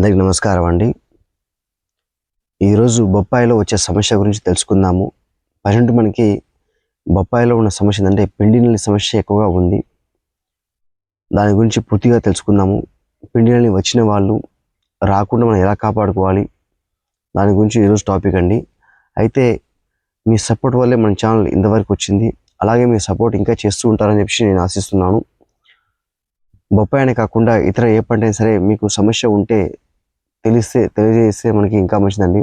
అందరికి నమస్కారం అండి. ఈరోజు బొప్పాయిలో వచ్చే సమస్య గురించి తెలుసుకుందాము. ప్రజెంట్ మనకి బొప్పాయిలో ఉన్న సమస్య ఏంటంటే పిండి నల్లి సమస్య ఎక్కువగా ఉంది. దాని గురించి పూర్తిగా తెలుసుకుందాము. పిండి నల్లి వచ్చిన వాళ్ళు రాకుండా మనం ఎలా కాపాడుకోవాలి? దాని గురించి ఈరోజు టాపిక్ అండి. అయితే మీ సపోర్ట్ వల్లే మన ఛానల్ ఇంతవరకు వచ్చింది. అలాగే మీ సపోర్ట్ ఇంకా చేస్తూ ఉంటారని చెప్పి నేను ఆశిస్తున్నాను. బొప్పాయి అనే కాకుండా ఇతర ఏ పంట సరే మీకు సమస్య ఉంటే తెలిస్తే తెలియజేస్తే మనకి ఇంకా మంచిదండి.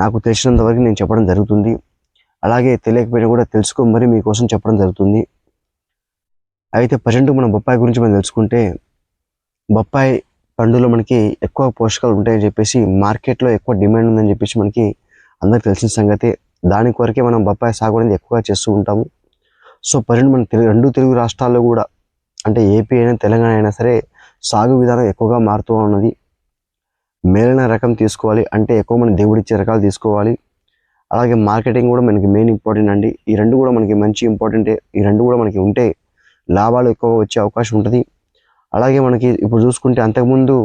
నాకు తెలిసినంత వరకు నేను చెప్పడం జరుగుతుంది. అలాగే తెలియకపోయినా కూడా తెలుసుకో మరి మీకోసం చెప్పడం జరుగుతుంది. అయితే ప్రజెంట్ మనం బొప్పాయి గురించి మనం తెలుసుకుంటే బొప్పాయి పండులో మనకి ఎక్కువ పోషకాలు ఉంటాయని చెప్పేసి మార్కెట్లో ఎక్కువ డిమాండ్ ఉందని చెప్పేసి మనకి అందరికి తెలిసిన సంగతి. దాని కొరకే మనం బొప్పాయి సాగు అనేది ఎక్కువగా చేస్తూ ఉంటాము. సో ప్రజెంట్ మన తెలుగు రెండు తెలుగు రాష్ట్రాల్లో కూడా అంటే ఏపీ అయినా తెలంగాణ అయినా సరే సాగు విధానం ఎక్కువగా మారుతూ ఉన్నది. మేలైన రకం తీసుకోవాలి. అంటే ఎక్కువ మన దేవుడిచ్చే రకాలు తీసుకోవాలి. అలాగే మార్కెటింగ్ కూడా మనకి మెయిన్ ఇంపార్టెంట్ అండి. ఈ రెండు కూడా మనకి మంచి ఇంపార్టెంట్. ఈ రెండు కూడా మనకి ఉంటే లాభాలు ఎక్కువ వచ్చే అవకాశం ఉంటుంది. అలాగే మనకి ఇప్పుడు చూసుకుంటే అంతకుముందు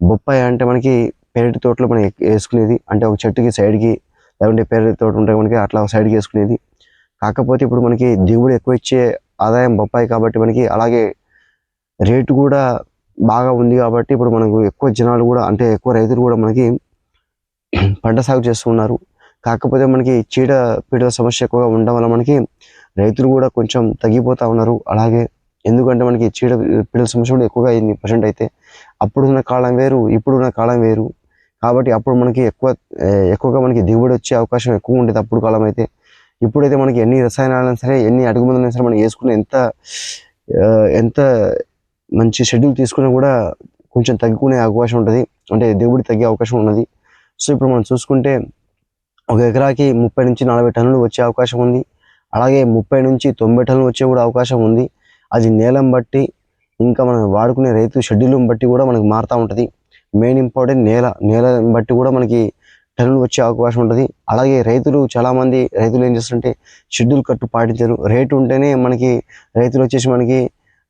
బొప్పాయి అంటే మనకి పెరటి తోటలో మనం వేసుకునేది. అంటే ఒక చెట్టుకి సైడ్కి లేకుంటే పెరటి తోట ఉంటే మనకి అట్లా సైడ్కి వేసుకునేది. కాకపోతే ఇప్పుడు మనకి దిగుబడి ఎక్కువ ఇచ్చే ఆదాయం బొప్పాయి కాబట్టి మనకి అలాగే రేటు కూడా బాగా ఉంది కాబట్టి ఇప్పుడు మనకు ఎక్కువ జనాలు కూడా అంటే ఎక్కువ రైతులు కూడా మనకి పంట సాగు చేస్తున్నారు కాకపోతే మనకి చీడ పీడల సమస్య ఎక్కువగా ఉండడం వల్ల మనకి రైతులు కూడా కొంచెం తగ్గిపోతూ ఉన్నారు. అలాగే ఎందుకంటే మనకి చీడ పీడల సమస్య కూడా ఎక్కువగా అయింది ప్రజెంట్ అయితే. అప్పుడు ఉన్న కాలం వేరు ఇప్పుడు ఉన్న కాలం వేరు. కాబట్టి అప్పుడు మనకి ఎక్కువ ఎక్కువగా మనకి దిగుబడి వచ్చే అవకాశం ఎక్కువ ఉండేది అప్పుడు కాలం అయితే. ఇప్పుడైతే మనకి ఎన్ని రసాయనాలైనా సరే ఎన్ని అడుగు మందులైనా సరే మనం వేసుకునే ఎంత ఎంత మంచి షెడ్యూల్ తీసుకున్నా కూడా కొంచెం తగ్గుకునే అవకాశం ఉంటుంది. అంటే దిగుబడి తగ్గే అవకాశం ఉన్నది. సో ఇప్పుడు మనం చూసుకుంటే ఒక ఎకరాకి ముప్పై నుంచి నలభై టన్నులు వచ్చే అవకాశం ఉంది. అలాగే ముప్పై నుంచి తొంభై టన్నులు వచ్చే కూడా అవకాశం ఉంది. అది నేలం బట్టి ఇంకా మనం వాడుకునే రైతు షెడ్యూల్ని బట్టి కూడా మనకు మారుతూ ఉంటుంది. మెయిన్ ఇంపార్టెంట్ నేల నేల బట్టి కూడా మనకి టన్నులు వచ్చే అవకాశం ఉంటుంది. అలాగే రైతులు చాలామంది రైతులు ఏం చేస్తుంటే షెడ్యూల్ కట్టు పాటించరు. రేటు ఉంటేనే మనకి రైతులు వచ్చేసి మనకి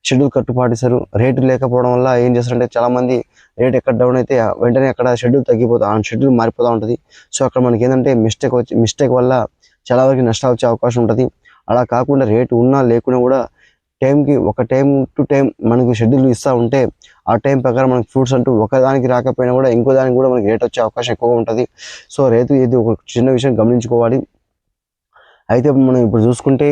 షెడ్యూల్ కట్టు పాటిస్తారు. రేటు లేకపోవడం వల్ల ఏం చేస్తారంటే చాలా మంది రేట్ ఎక్కడ డౌన్ అయితే వెంటనే అక్కడ షెడ్యూల్ తగ్గిపోతా ఆ షెడ్యూల్ మారిపోతూ ఉంటుంది. సో అక్కడ మనకి ఏంటంటే మిస్టేక్ వచ్చి మిస్టేక్ వల్ల చాలా వరకు నష్టాలు వచ్చే అవకాశం ఉంటుంది. అలా కాకుండా రేటు ఉన్నా లేకున్నా కూడా టైంకి ఒక టైం టు టైం మనకి షెడ్యూల్ ఇస్తూ ఉంటే ఆ టైం ప్రకారం మనకి ఫ్రూట్స్ అంటూ ఒకదానికి రాకపోయినా కూడా ఇంకో దానికి కూడా మనకి రేట్ వచ్చే అవకాశం ఎక్కువగా ఉంటుంది. సో రేటు ఇది ఒక చిన్న విషయం గమనించుకోవాలి. అయితే మనం ఇప్పుడు చూసుకుంటే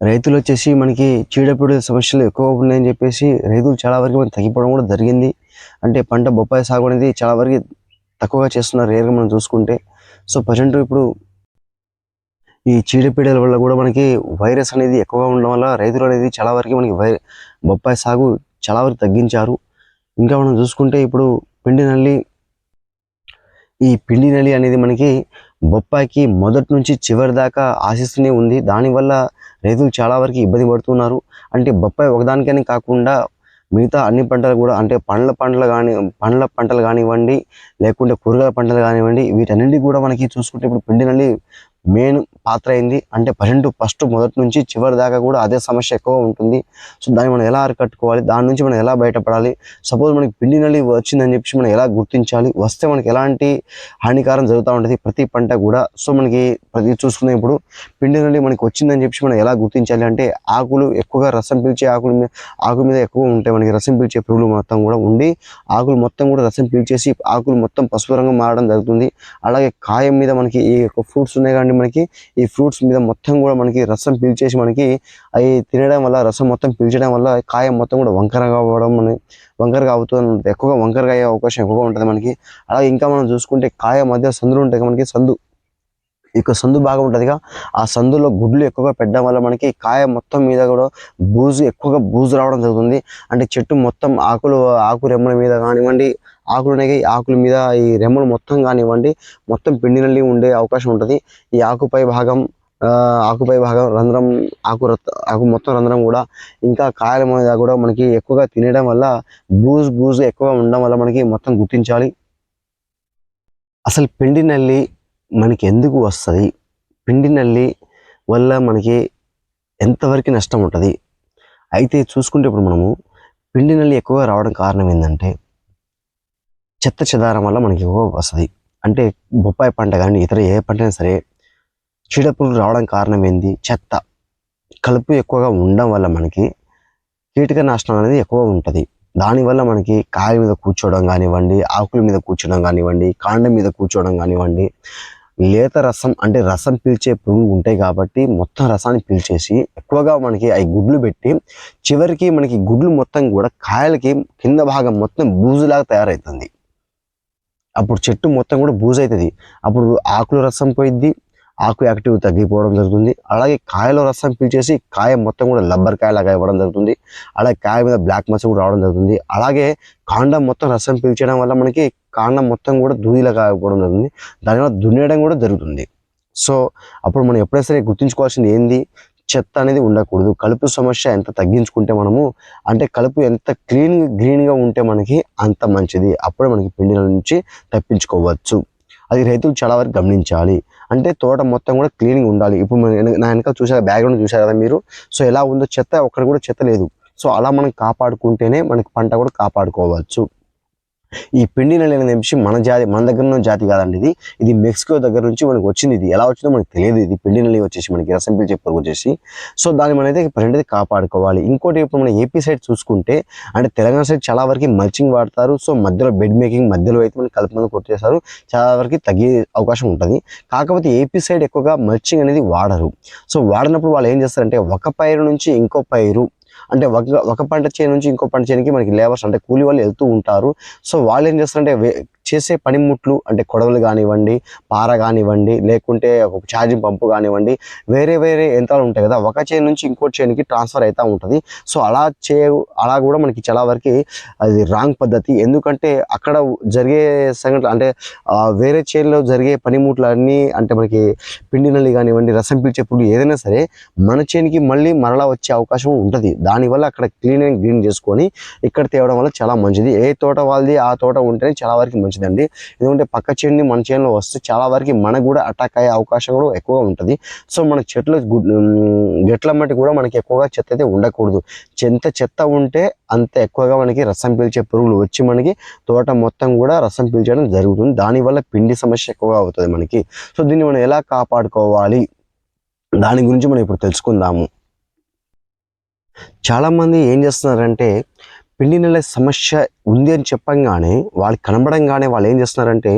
రైతులు వచ్చేసి మనకి చీడపీడల సమస్యలు ఎక్కువ ఉన్నాయని చెప్పేసి రైతులు చాలా వరకు మనం తగ్గిపోవడం కూడా జరిగింది. అంటే పంట బొప్పాయి సాగు అనేది చాలా వరకు తక్కువగా చేస్తున్నారు రేరుగా మనం చూసుకుంటే. సో ప్రజెంట్ ఇప్పుడు ఈ చీడపీడల వల్ల కూడా మనకి వైరస్ అనేది ఎక్కువగా ఉండడం వల్ల రైతులు అనేది చాలా వరకు మనకి వై బొప్పాయి సాగు చాలా వరకు తగ్గించారు. ఇంకా మనం చూసుకుంటే ఇప్పుడు పిండి నల్లి ఈ పిండి నల్లి అనేది మనకి బొప్పాయికి మొదటి నుంచి చివరి దాకా ఆశిస్తూనే ఉంది. దానివల్ల రైతులు చాలా వరకు ఇబ్బంది పడుతున్నారు. అంటే బొప్పాయి ఒకదానికని కాకుండా మిగతా అన్ని పంటలు కూడా అంటే పండ్ల పంటలు కానీ పండ్ల పంటలు కానివ్వండి లేకుంటే కూరగాయల పంటలు కానివ్వండి వీటన్నింటి కూడా మనకి చూసుకుంటే ఇప్పుడు పిండి నల్లి మెయిన్ పాత్ర అయింది అంటే ప్రజెంట్ ఫస్ట్ మొదటి నుంచి చివరి దాకా కూడా అదే సమస్య ఎక్కువ ఉంటుంది. సో దాన్ని మనం ఎలా అరికట్టుకోవాలి? దాని నుంచి మనం ఎలా బయటపడాలి? సపోజ్ మనకి పిండి నల్లి వచ్చిందని చెప్పి మనం ఎలా గుర్తించాలి? వస్తే మనకి ఎలాంటి హానికారం జరుగుతూ ఉంటుంది? ప్రతి పంట కూడా. సో మనకి ప్రతి చూసుకునే ఇప్పుడు. పిండి నల్లి మనకి వచ్చిందని చెప్పి మనం ఎలా గుర్తించాలి? అంటే ఆకులు ఎక్కువగా రసం పీల్చే ఆకుల మీద ఆకు మీద ఎక్కువ ఉంటాయి మనకి రసం పీల్చే పురుగులు మొత్తం కూడా ఉండి ఆకులు మొత్తం కూడా రసం పీల్చేసి ఆకులు మొత్తం పసుపు రంగు మారడం జరుగుతుంది. అలాగే కాయం మీద మనకి ఈ యొక్క ఫ్రూట్స్ ఉన్నాయి కానీ మనకి ఈ ఫ్రూట్స్ మీద మొత్తం కూడా మనకి రసం పీల్చేసి మనకి అవి తినడం వల్ల రసం మొత్తం పీల్చడం వల్ల కాయం మొత్తం కూడా వంకరగా అవ్వడం మన వంకరగా అవుతుంది. ఎక్కువగా వంకరగా అయ్యే అవకాశం ఎక్కువగా ఉంటుంది మనకి. అలాగే ఇంకా మనం చూసుకుంటే కాయ మధ్య సందులు ఉంటాయి మనకి సందు. యొక్క సందు బాగా ఉంటుందిగా ఆ సందులో గుడ్లు ఎక్కువగా పెట్టడం వల్ల మనకి కాయ మొత్తం మీద కూడా బూజు ఎక్కువగా బూజు రావడం జరుగుతుంది. అంటే చెట్టు మొత్తం ఆకులు ఆకు రెమ్మల మీద కానివ్వండి ఆకులు అనేవి ఆకుల మీద ఈ రెమ్మలు మొత్తం కానివ్వండి మొత్తం పిండి నల్లి ఉండే అవకాశం ఉంటుంది. ఈ ఆకుపై భాగం ఆ, ఆకుపై భాగం రంధ్రం ఆకు ఆకు మొత్తం రంధ్రం కూడా ఇంకా కాయల మీద కూడా మనకి ఎక్కువగా తినడం వల్ల బూజు బూజు ఎక్కువగా ఉండడం వల్ల మనకి మొత్తం గుర్తించాలి. అసలు పిండి నల్లి మనకి ఎందుకు వస్తుంది? పిండి నల్లి వల్ల మనకి ఎంతవరకు నష్టం ఉంటుంది? అయితే చూసుకుంటే ఇప్పుడు మనము పిండి నల్లి ఎక్కువగా రావడం కారణం ఏంటంటే చెత్త చెదారం వల్ల మనకి ఎక్కువ వస్తుంది. అంటే బొప్పాయి పంట కానీ ఇతర ఏ పంట అయినా సరే చీడపురుగులు రావడం కారణం ఏంది? చెత్త. కలుపు ఎక్కువగా ఉండడం వల్ల మనకి కీటక నాశనం అనేది ఎక్కువ ఉంటుంది. దానివల్ల మనకి కాయ మీద కూర్చోవడం కానివ్వండి ఆకుల మీద కూర్చోవడం కానివ్వండి కాండం మీద కూర్చోవడం కానివ్వండి లేత రసం అంటే రసం పీల్చే పురుగులు ఉంటాయి కాబట్టి మొత్తం రసాన్ని పీల్చేసి ఎక్కువగా మనకి అవి గుడ్లు పెట్టి చివరికి మనకి గుడ్లు మొత్తం కూడా కాయలకి కింద భాగం మొత్తం బూజులాగా తయారవుతుంది అప్పుడు చెట్టు మొత్తం కూడా బూజు అవుతుంది అప్పుడు ఆకుల రసం పోయిద్ది. ఆకు యాక్టివ్ తగ్గిపోవడం జరుగుతుంది. అలాగే కాయలో రసం పీల్చేసి కాయ మొత్తం కూడా లబ్బర్ కాయలాగా ఇవ్వడం జరుగుతుంది. అలాగే కాయ మీద బ్లాక్ మచ్చ కూడా రావడం జరుగుతుంది. అలాగే కాండం మొత్తం రసం పీల్చడం వల్ల మనకి కాండం మొత్తం కూడా దూదిలాగా అయిపోవడం జరుగుతుంది. దానివల్ల దున్నేయడం కూడా జరుగుతుంది. సో అప్పుడు మనం ఎప్పుడైనా సరే గుర్తుంచుకోవాల్సింది ఏంది? చెత్త అనేది ఉండకూడదు. కలుపు సమస్య ఎంత తగ్గించుకుంటే మనము అంటే కలుపు ఎంత క్లీన్ గ్రీన్గా ఉంటే మనకి అంత మంచిది. అప్పుడే మనకి పిండిల నుంచి తప్పించుకోవచ్చు. అది రైతులు చాలా వరకు గమనించాలి. అంటే తోట మొత్తం కూడా క్లీనింగ్ ఉండాలి. ఇప్పుడు మనం నా వెనక చూసారు బ్యాక్గ్రౌండ్ చూసారు కదా మీరు. సో ఎలా ఉందో చెత్త ఒక్కడ కూడా చెత్త లేదు. సో అలా మనం కాపాడుకుంటేనే మనకి పంట కూడా కాపాడుకోవచ్చు. ఈ పిండి నెల అనేది మన జాతి మన దగ్గర ఉన్న జాతి కాదండి ఇది. ఇది మెక్సికో దగ్గర నుంచి మనకి వచ్చింది ఇది. ఎలా వచ్చిందో మనకు తెలియదు ఇది. పిండి నల్లి వచ్చేసి మనకి రసం పీల్చే పురుగు వచ్చేసి. సో దాన్ని మనం అయితే ప్రజెంట్ అయితే కాపాడుకోవాలి. ఇంకోటి ఇప్పుడు మన ఏపీ సైడ్ చూసుకుంటే అంటే తెలంగాణ సైడ్ చాలా వరకు మల్చింగ్ వాడతారు. సో మధ్యలో బెడ్ మేకింగ్ మధ్యలో అయితే మనకి కలుపు కొట్టేస్తారు చాలా వరకు తగ్గే అవకాశం ఉంటుంది. కాకపోతే ఏపీ సైడ్ ఎక్కువగా మల్చింగ్ అనేది వాడరు. సో వాడినప్పుడు వాళ్ళు ఏం చేస్తారంటే ఒక పైరు నుంచి ఇంకో పైరు అంటే ఒక ఒక పంట చేను నుంచి ఇంకో పంట చేనుకి మనకి లేబర్స్ అంటే కూలి వాళ్ళు వెళ్తూ ఉంటారు. సో వాళ్ళు ఏం చేస్తారంటే వే- చేసే పనిముట్లు అంటే కొడవలు కానివ్వండి పార కానివ్వండి లేకుంటే ఒక ఛార్జింగ్ పంపు కానివ్వండి వేరే వేరే యంత్రాలు ఉంటాయి కదా ఒక చేను నుంచి ఇంకో చేనుకి ట్రాన్స్ఫర్ అవుతూ ఉంటుంది. సో అలా చే అలా కూడా మనకి చాలా వరకు అది రాంగ్ పద్ధతి. ఎందుకంటే అక్కడ జరిగే సంఘటన అంటే వేరే చేనులో జరిగే పనిముట్లు అన్నీ అంటే మనకి పిండి నల్లి కానివ్వండి రసం పిలిచే పురుగు ఏదైనా సరే మన చేనికి మళ్ళీ మరలా వచ్చే అవకాశం ఉంటుంది. దానివల్ల అక్కడ క్లీన్ అండ్ గ్రీన్ చేసుకొని ఇక్కడ తేవడం వల్ల చాలా మంచిది. ఏ తోట వాళ్ళది ఆ తోట ఉంటేనే చాలా వరకు మంచిదండి ఎందుకంటే పక్క చేనుని మన చేనులో వస్తే చాలా వరకు మనకు కూడా అటాక్ అయ్యే అవకాశం కూడా ఎక్కువగా ఉంటుంది. సో మన చెట్లు గెట్ల మట్టి కూడా మనకి ఎక్కువగా చెత్త అయితే ఉండకూడదు. ఎంత చెత్త ఉంటే అంత ఎక్కువగా మనకి రసం పీల్చే పురుగులు వచ్చి మనకి తోట మొత్తం కూడా రసం పీల్చడం జరుగుతుంది. దానివల్ల పిండి సమస్య ఎక్కువగా అవుతుంది మనకి. సో దీన్ని మనం ఎలా కాపాడుకోవాలి? దాని గురించి మనం ఇప్పుడు తెలుసుకుందాము. చాలామంది ఏం చేస్తున్నారంటే పిండి నెల సమస్య ఉంది అని చెప్పంగానే వాళ్ళు కనబడంగానే వాళ్ళు ఏం చేస్తున్నారంటే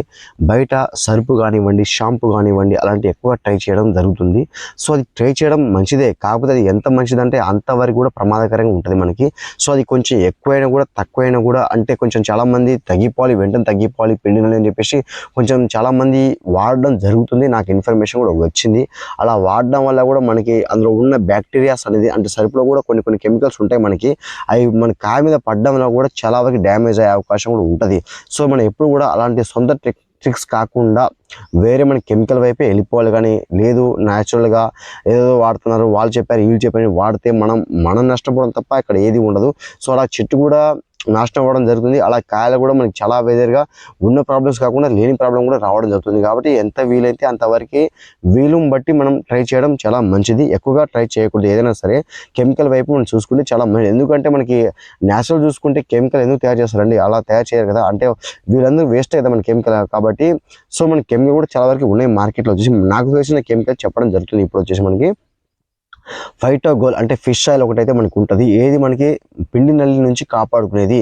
బయట సరుపు కానివ్వండి షాంపూ కానివ్వండి అలాంటి ఎక్కువ ట్రై చేయడం జరుగుతుంది. సో అది ట్రై చేయడం మంచిదే. కాకపోతే అది ఎంత మంచిదంటే అంతవరకు కూడా ప్రమాదకరంగా ఉంటుంది మనకి. సో అది కొంచెం ఎక్కువైనా కూడా తక్కువైనా కూడా అంటే కొంచెం చాలామంది తగ్గిపోవాలి వెంటనే తగ్గిపోవాలి పిండి అని చెప్పేసి కొంచెం చాలామంది వాడడం జరుగుతుంది. నాకు ఇన్ఫర్మేషన్ కూడా వచ్చింది. అలా వాడడం వల్ల కూడా మనకి అందులో ఉన్న బ్యాక్టీరియాస్ అనేది అంటే సరుపులో కూడా కొన్ని కొన్ని కెమికల్స్ ఉంటాయి మనకి. అవి మన కాయ మీద పడడం వల్ల కూడా చాలా వరకు డ్యామేజ్ అయ్యే అవకాశం కూడా ఉంటుంది. సో మనం ఎప్పుడు కూడా అలాంటి సొంత ట్రిక్ ట్రిక్స్ కాకుండా వేరే మన కెమికల్ వైపే వెళ్ళిపోవాలి. కానీ లేదు న్యాచురల్గా ఏదో వాడుతున్నారు వాళ్ళు చెప్పారు వీళ్ళు చెప్పారు వాడితే మనం మనం నష్టపోవడం తప్ప ఇక్కడ ఏది ఉండదు. సో అలా చెట్టు కూడా నాశనం అవ్వడం జరుగుతుంది. అలా కాయలు కూడా మనకి చాలా వెదర్గా ఉన్న ప్రాబ్లమ్స్ కాకుండా లేని ప్రాబ్లం కూడా రావడం జరుగుతుంది. కాబట్టి ఎంత వీలైతే అంతవరకు వీలుని బట్టి మనం ట్రై చేయడం చాలా మంచిది. ఎక్కువగా ట్రై చేయకూడదు. ఏదైనా సరే కెమికల్ వైపు మనం చూసుకుంటే చాలా మంచిది ఎందుకంటే మనకి నేచురల్ చూసుకుంటే కెమికల్ ఎందుకు తయారు చేస్తారండి? అలా తయారు చేయరు కదా? అంటే వీళ్ళందరూ వేస్ట్ కదా మన కెమికల్ కాబట్టి సో మన కెమికల్ కూడా చాలా వరకు ఉన్నాయి మార్కెట్లో. వచ్చేసి నాకు తెలిసిన కెమికల్ చెప్పడం జరుగుతుంది. ఇప్పుడు వచ్చేసి మనకి ఫైటో గోల్ అంటే ఫిష్ ఆయిల్ ఒకటైతే మనకి ఉంటుంది ఏది మనకి పిండి నల్లి నుంచి కాపాడుకునేది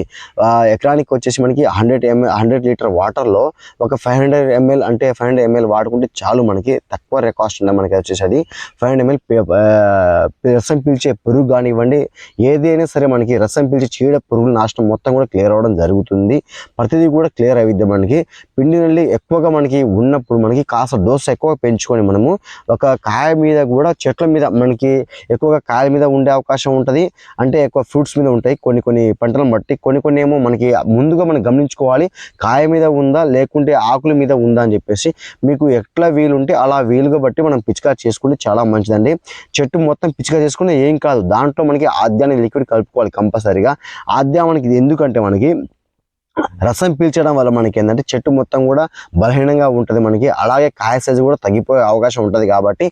ఎకరానికి వచ్చేసి మనకి హండ్రెడ్ ఎంఎల్ హండ్రెడ్ లీటర్ వాటర్లో ఒక ఫైవ్ హండ్రెడ్ ఎంఎల్ అంటే ఫైవ్ హండ్రెడ్ ఎంఎల్ వాడుకుంటే చాలు మనకి. తక్కువ రే కాస్ట్ ఉంది మనకి వచ్చేసి అది ఫైవ్ హండ్రెడ్ ఎంఎల్ రసం పీల్చే పురుగు కానివ్వండి ఏదైనా సరే మనకి రసం పీల్చే చీడ పురుగుల నాశనం మొత్తం కూడా క్లియర్ అవ్వడం జరుగుతుంది. ప్రతిదీ కూడా క్లియర్ అయ్యిద్ది మనకి. పిండి నల్లి ఎక్కువగా మనకి ఉన్నప్పుడు మనకి కాస్త డోస్ ఎక్కువ పెంచుకొని మనము ఒక కాయ మీద కూడా చెట్ల మీద మనకి ఎక్కువగా కాయల మీద ఉండే అవకాశం ఉంటుంది. అంటే ఎక్కువ ఫ్రూట్స్ మీద ఉంటాయి. కొన్ని కొన్ని పంటలను బట్టి కొన్ని కొన్ని ఏమో మనకి ముందుగా మనం గమనించుకోవాలి. కాయ మీద ఉందా లేకుంటే ఆకుల మీద ఉందా అని చెప్పేసి మీకు ఎట్లా వీలుంటే అలా వీలుగా బట్టి మనం పిచికా చేసుకుంటే చాలా మంచిదండి. చెట్టు మొత్తం పిచికా చేసుకుంటే ఏం కాదు. దాంట్లో మనకి ఆద్యాన్ని లిక్విడ్ కలుపుకోవాలి కంపల్సరీగా. ఆద్య మనకి ఇది ఎందుకంటే మనకి రసం పీల్చడం వల్ల మనకి ఏంటంటే చెట్టు మొత్తం కూడా బలహీనంగా ఉంటుంది మనకి. అలాగే కాయ సైజు కూడా తగ్గిపోయే అవకాశం ఉంటుంది కాబట్టి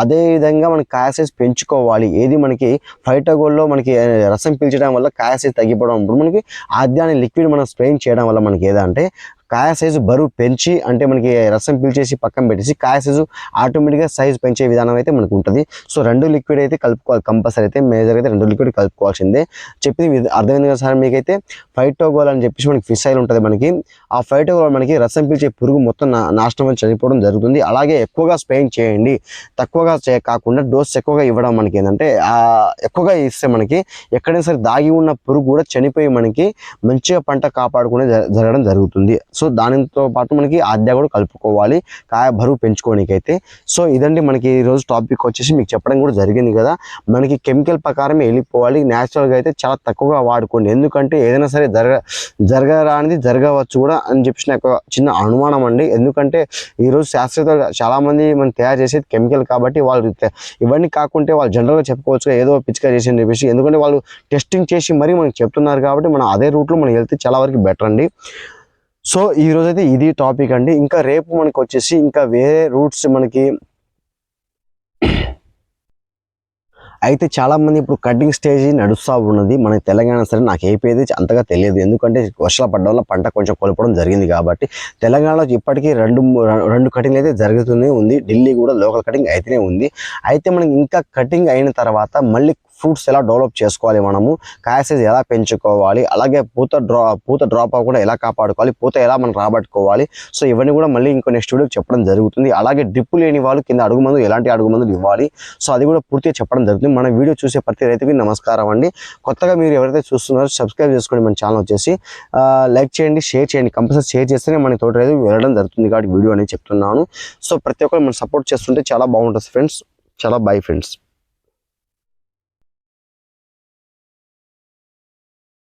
అదే విధంగా మనకి కాయ సైజు పెంచుకోవాలి. ఏది మనకి ఫైటోగోల్లో మనకి రసం పీల్చడం వల్ల కాయ సైజు తగ్గిపోవడం మనకి ఆద్యాన్ని లిక్విడ్ మనం స్ప్రేయింగ్ చేయడం వల్ల మనకి ఏదంటే కాయ సైజు బరువు పెంచి అంటే మనకి రసం పీల్చేసి పక్కన పెట్టేసి కాయ సైజు ఆటోమేటిక్గా సైజు పెంచే విధానం అయితే మనకు ఉంటుంది. సో రెండు లిక్విడ్ అయితే కలుపుకోవాలి కంపల్సరీ అయితే మేజర్ అయితే రెండు లిక్విడ్ కలుపుకోవాల్సిందే. చెప్పింది అర్థమైంది కదా సార్ మీకైతే? ఫైటోగోల్ అని చెప్పేసి మనకి ఫిష్ ఆయిల్ ఉంటుంది మనకి. ఆ ఫైటోగోల్ మనకి రసం పీల్చే పురుగు మొత్తం నాశనం అని చనిపోవడం జరుగుతుంది. అలాగే ఎక్కువగా స్ప్రేయింగ్ చేయండి. తక్కువగా చే కాకుండా డోస్ ఎక్కువగా ఇవ్వడం మనకి ఏంటంటే ఎక్కువగా ఇస్తే మనకి ఎక్కడైనా సరే దాగి ఉన్న పురుగు కూడా చనిపోయి మనకి మంచిగా పంట కాపాడుకునే జ- జరగడం జరుగుతుంది. సో దానితో పాటు మనకి ఆద్య కూడా కలుపుకోవాలి. కాయ బరువు పెంచుకోనికైతే. సో ఇదండి మనకి ఈరోజు టాపిక్ వచ్చేసి మీకు చెప్పడం కూడా జరిగింది కదా. మనకి కెమికల్ ప్రకారమే వెళ్ళిపోవాలి. న్యాచురల్గా అయితే చాలా తక్కువగా వాడుకోండి. ఎందుకంటే ఏదైనా సరే జరగ జరగరానిది జరగవచ్చు కూడా. అని చెప్పి నాకు ఒక చిన్న అనుమానం అండి. ఎందుకంటే ఈరోజు శాస్త్రవేత్తలు చాలామంది మనం తయారు చేసేది కెమికల్ కాబట్టి వాళ్ళు ఇవన్నీ కాకుంటే వాళ్ళు జనరల్గా చెప్పుకోవచ్చు ఏదో పిచ్చిగా చేసి అని చెప్పేసి. ఎందుకంటే వాళ్ళు టెస్టింగ్ చేసి మరీ మనకి చెప్తున్నారు కాబట్టి మనం అదే రూట్లో మనం వెళ్తే చాలా వరకు బెటర్ అండి. సో ఈ రోజు అయితే ఇది టాపిక్ అండి. ఇంకా రేపు మనకు వచ్చేసి ఇంకా వేరే రూట్స్ మనకి అయితే చాలా మంది ఇప్పుడు కటింగ్ స్టేజ్ నడుస్తూ ఉన్నది. మన తెలంగాణ సరే నాకు ఏపీ అయితే అంతగా తెలియదు. ఎందుకంటే వర్షాలు పడడం వల్ల పంట కొంచెం కోల్పోవడం జరిగింది కాబట్టి తెలంగాణలో ఇప్పటికీ రెండు రెండు కటింగ్ అయితే జరుగుతూనే ఉంది. ఢిల్లీ కూడా లోకల్ కటింగ్ అయితేనే ఉంది. అయితే మనకి ఇంకా కటింగ్ అయిన తర్వాత మళ్ళీ ఫ్రూట్స్ ఎలా డెవలప్ చేసుకోవాలి మనము కాయ సైజ్ ఎలా పెంచుకోవాలి అలాగే పూత డ్రా పూత డ్రాప్ అవ్వకుండా ఎలా కాపాడుకోవాలి పూత ఎలా మనం రాబట్టుకోవాలి. సో ఇవన్నీ కూడా మళ్ళీ ఇంకో నెక్స్ట్ వీడియో చెప్పడం జరుగుతుంది. అలాగే డ్రిప్ లేని వాళ్ళు కింద అడుగు మందులు ఎలాంటి అడుగు మందులు ఇవ్వాలి. సో అది కూడా పూర్తిగా చెప్పడం జరుగుతుంది. మన వీడియో చూసే ప్రతి రైతుకి నమస్కారం అండి. కొత్తగా మీరు ఎవరైతే చూస్తున్నారో సబ్స్క్రైబ్ చేసుకోండి మన ఛానల్ వచ్చేసి. లైక్ చేయండి షేర్ చేయండి. కంపల్సరీ షేర్ చేస్తేనే మన తోటి రైతు వెళ్ళడం జరుగుతుంది కాబట్టి వీడియో అనేది చెప్తున్నాను. సో ప్రతి ఒక్కరు మనం సపోర్ట్ చేస్తుంటే చాలా బాగుంటుంది ఫ్రెండ్స్ చాలా బై ఫ్రెండ్స్